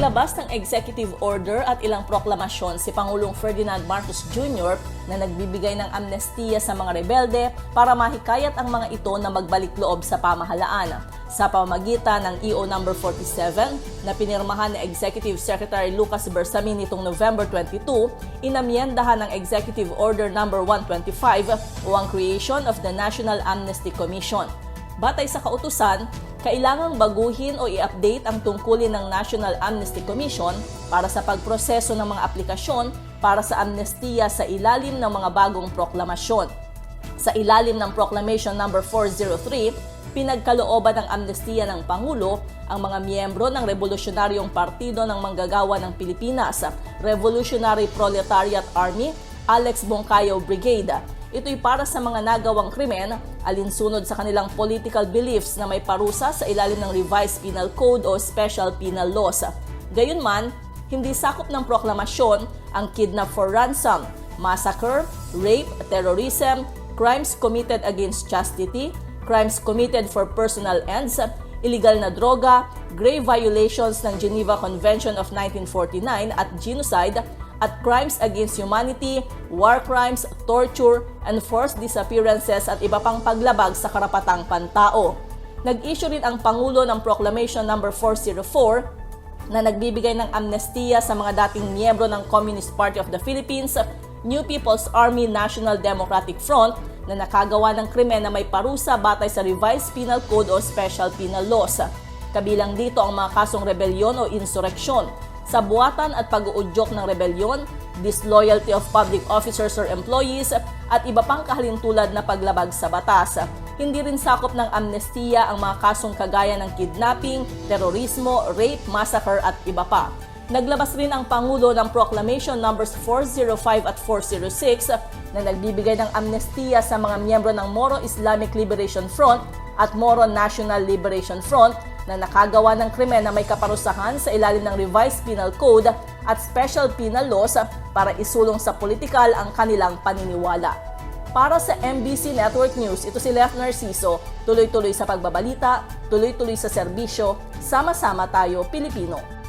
Naglabas ng executive order at ilang proklamasyon si Pangulong Ferdinand Marcos Jr. na nagbibigay ng amnestiya sa mga rebelde para mahikayat ang mga ito na magbalik loob sa pamahalaan. Sa pamamagitan ng EO number 47 na pinirmahan ni Executive Secretary Lucas Bersamin nitong November 22, inamyendahan ng Executive Order number 125 o ang creation of the National Amnesty Commission. Batay sa kautusan, kailangang baguhin o i-update ang tungkulin ng National Amnesty Commission para sa pagproseso ng mga aplikasyon para sa amnestiya sa ilalim ng mga bagong proklamasyon. Sa ilalim ng Proclamation number 403, pinagkalooban ng amnestiya ng Pangulo ang mga miyembro ng Revolusyonaryong Partido ng Manggagawa ng Pilipinas, Revolutionary Proletariat Army, Alex Bongkayo Brigade. Ito'y para sa mga nagawang krimen alinsunod sa kanilang political beliefs na may parusa sa ilalim ng Revised Penal Code o Special Penal Laws. Gayunman, hindi sakop ng proklamasyon ang kidnap for ransom, massacre, rape, terrorism, crimes committed against chastity, crimes committed for personal ends, illegal na droga, grave violations ng Geneva Convention of 1949 at genocide, at crimes against humanity, war crimes, torture, and forced disappearances at iba pang paglabag sa karapatang pantao. Nag-issue rin ang Pangulo ng Proclamation number 404 na nagbibigay ng amnestiya sa mga dating miyembro ng Communist Party of the Philippines, New People's Army National Democratic Front na nakagawa ng krimen na may parusa batay sa Revised Penal Code o Special Penal Laws. Kabilang dito ang mga kasong rebelyon o insureksyon, sabuatan at pag-uudyok ng rebelyon, disloyalty of public officers or employees, at iba pang kahalintulad na paglabag sa batas. Hindi rin sakop ng amnestiya ang mga kasong kagaya ng kidnapping, terorismo, rape, massacre at iba pa. Naglabas rin ang Pangulo ng Proclamation numbers 405 at 406 na nagbibigay ng amnestiya sa mga miyembro ng Moro Islamic Liberation Front at Moro National Liberation Front na nakagawa ng krimen na may kaparusahan sa ilalim ng Revised Penal Code at Special Penal Laws para isulong sa politikal ang kanilang paniniwala. Para sa MBC Network News, ito si Left Narciso, tuloy-tuloy sa pagbabalita, tuloy-tuloy sa serbisyo, sama-sama tayo Pilipino.